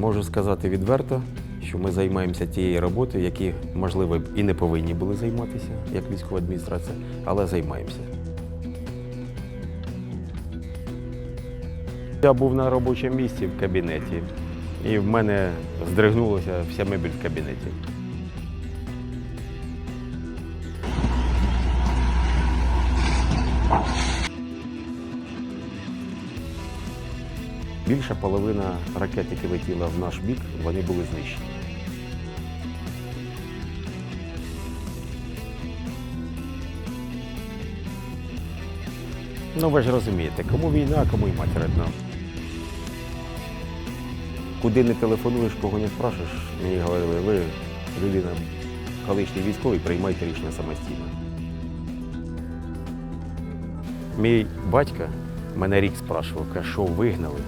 Можу сказати відверто, що ми займаємося тією роботою, які, можливо, і не повинні були займатися, як військова адміністрація, але займаємося. Я був на робочому місці в кабінеті, і в мене здригнулася вся мебель в кабінеті. Більша половина ракет, які летіла в наш бік, вони були знищені. Ну, ви ж розумієте, кому війна, кому й мать рідна. Куди не телефонуєш, кого не спрашуєш, мені говорили, ви людина колишній військовий, приймайте рішення самостійно. Мій батько мене рік спрашував, каже, що вигнали.